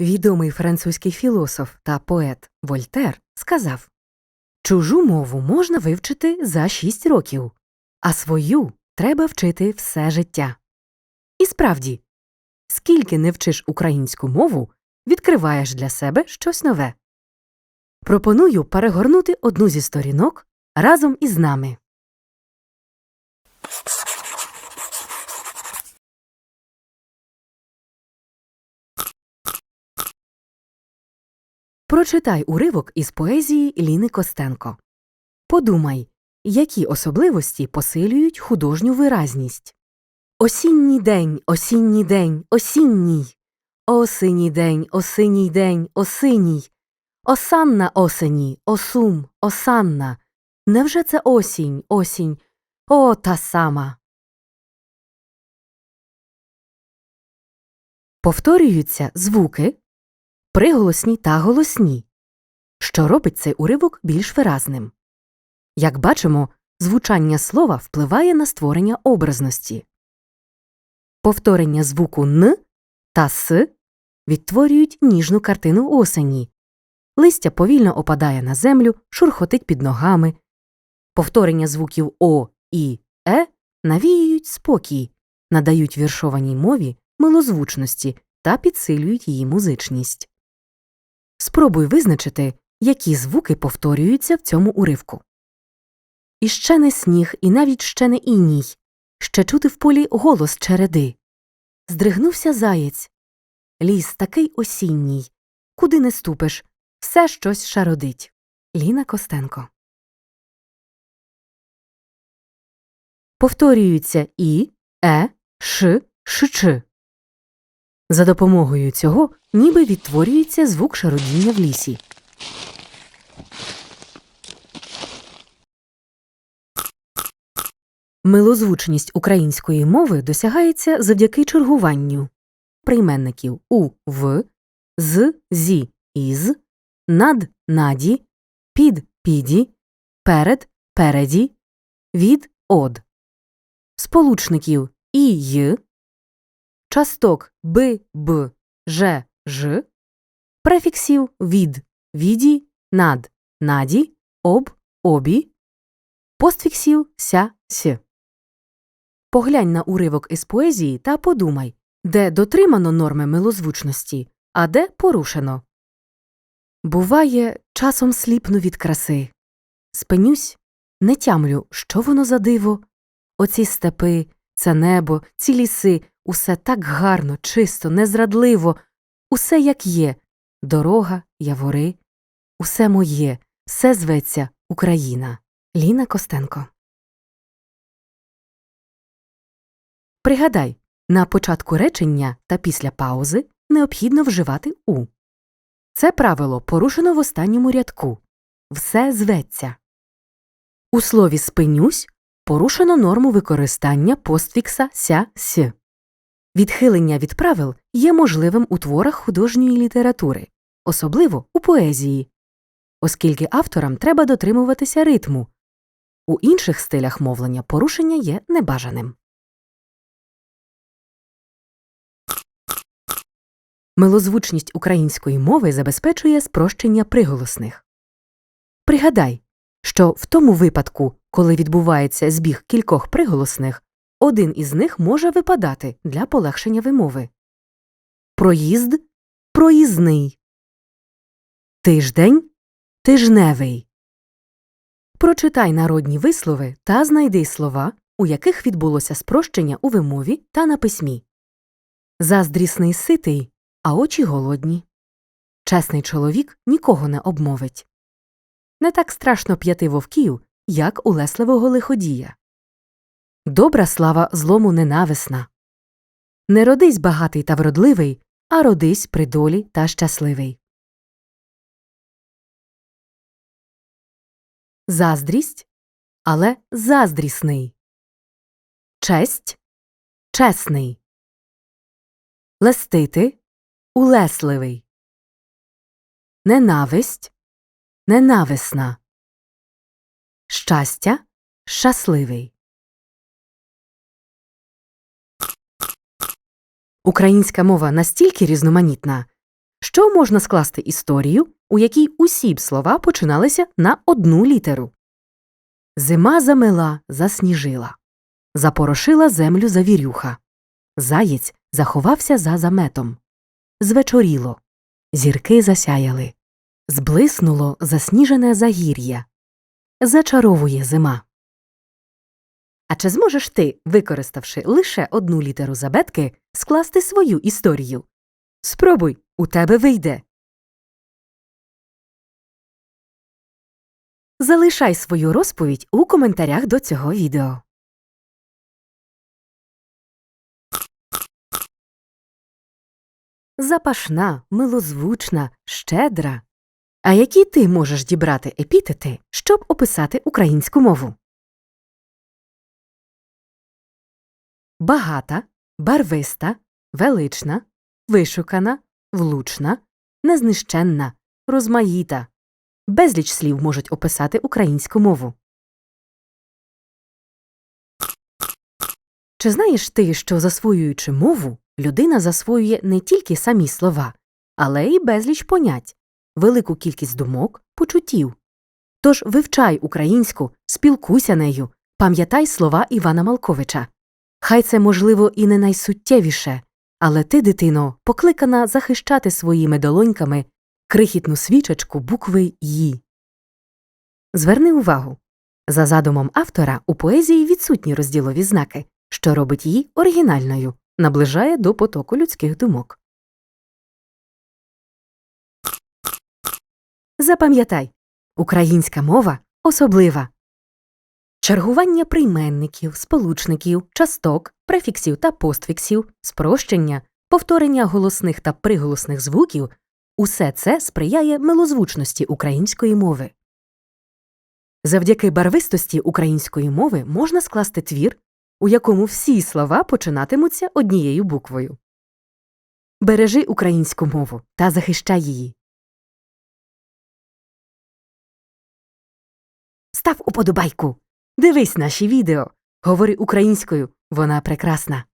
Відомий французький філософ та поет Вольтер сказав Чужу мову можна вивчити за шість років, а свою треба вчити все життя. І справді, скільки не вчиш українську мову, відкриваєш для себе щось нове. Пропоную перегорнути одну зі сторінок разом із нами. Прочитай уривок із поезії Ліни Костенко. Подумай, які особливості посилюють художню виразність. Осінній день, осінній день, осінній. Осиній день, осиній день, осиній. Осанна осені, осум, осанна. Невже це осінь, осінь? О, та сама. Повторюються звуки, приголосні та голосні, що робить цей уривок більш виразним. Як бачимо, звучання слова впливає на створення образності. Повторення звуку н та с відтворюють ніжну картину осені. Листя повільно опадає на землю, шурхотить під ногами. Повторення звуків О і Е навіюють спокій, надають віршованій мові милозвучності та підсилюють її музичність. Спробуй визначити, які звуки повторюються в цьому уривку. І ще не сніг, і навіть ще не іній, ще чути в полі голос череди. Здригнувся заєць. Ліс такий осінній. Куди не ступиш, все щось шародить. Ліна Костенко. Повторюються і, е, ш, ш, ч. За допомогою цього ніби відтворюється звук шародіння в лісі. Милозвучність української мови досягається завдяки чергуванню прийменників у в, з зі із, над наді, під піді, перед переді, від од, сполучників і й, часток б б ж ж, префіксів від віді, над наді, об обі, постфіксів ся сь. Поглянь на уривок із поезії та подумай, де дотримано норми милозвучності, а де порушено. Буває, часом сліпну від краси. Спинюсь, не тямлю, що воно за диво. Оці степи, це небо, ці ліси, усе так гарно, чисто, незрадливо, усе як є дорога, явори, усе моє, все зветься Україна. Ліна Костенко. Пригадай, на початку речення та після паузи необхідно вживати у. Це правило порушено в останньому рядку. Все зветься. У слові спинюсь порушено норму використання постфікса ся с. Відхилення від правил є можливим у творах художньої літератури, особливо у поезії, оскільки авторам треба дотримуватися ритму. У інших стилях мовлення порушення є небажаним. Милозвучність української мови забезпечує спрощення приголосних. Пригадай, що в тому випадку, коли відбувається збіг кількох приголосних, один із них може випадати для полегшення вимови. Проїзд проїзний. Тиждень тижневий. Прочитай народні вислови та знайди слова, у яких відбулося спрощення у вимові та на письмі. Заздрісний ситий, а очі голодні. Чесний чоловік нікого не обмовить. Не так страшно п'яти вовків, як улесливого лиходія. Добра слава злому ненависна. Не родись багатий та вродливий, а родись при долі та щасливий. Заздрість, але заздрісний. Честь чесний. Лестити улесливий. Ненависть ненависна. Щастя щасливий. Українська мова настільки різноманітна, що можна скласти історію, у якій усі б слова починалися на одну літеру. Зима замела, засніжила, запорошила землю завірюха. Заєць заховався за заметом. Звечоріло, зірки засяяли, зблиснуло засніжене загір'я. Зачаровує зима. А чи зможеш ти, використавши лише одну літеру забетки, скласти свою історію? Спробуй, у тебе вийде. Залишай свою розповідь у коментарях до цього відео. Запашна, милозвучна, щедра. А які ти можеш дібрати епітети, щоб описати українську мову? Багата, барвиста, велична, вишукана, влучна, незнищенна, розмаїта. Безліч слів можуть описати українську мову. Чи знаєш ти, що засвоюючи мову, людина засвоює не тільки самі слова, але й безліч понять, велику кількість думок, почуттів. Тож вивчай українську, спілкуйся нею, пам'ятай слова Івана Малковича. Хай це, можливо, і не найсуттєвіше, але ти, дитино, покликана захищати своїми долоньками крихітну свічечку букви «Ї». Зверни увагу. За задумом автора у поезії відсутні розділові знаки, що робить її оригінальною, наближає до потоку людських думок. Запам'ятай, українська мова особлива. Чергування прийменників, сполучників, часток, префіксів та постфіксів, спрощення, повторення голосних та приголосних звуків усе це сприяє милозвучності української мови. Завдяки барвистості української мови можна скласти твір, у якому всі слова починатимуться однією буквою. Бережи українську мову та захищай її. Став уподобайку. Дивись наші відео. Говори українською, вона прекрасна.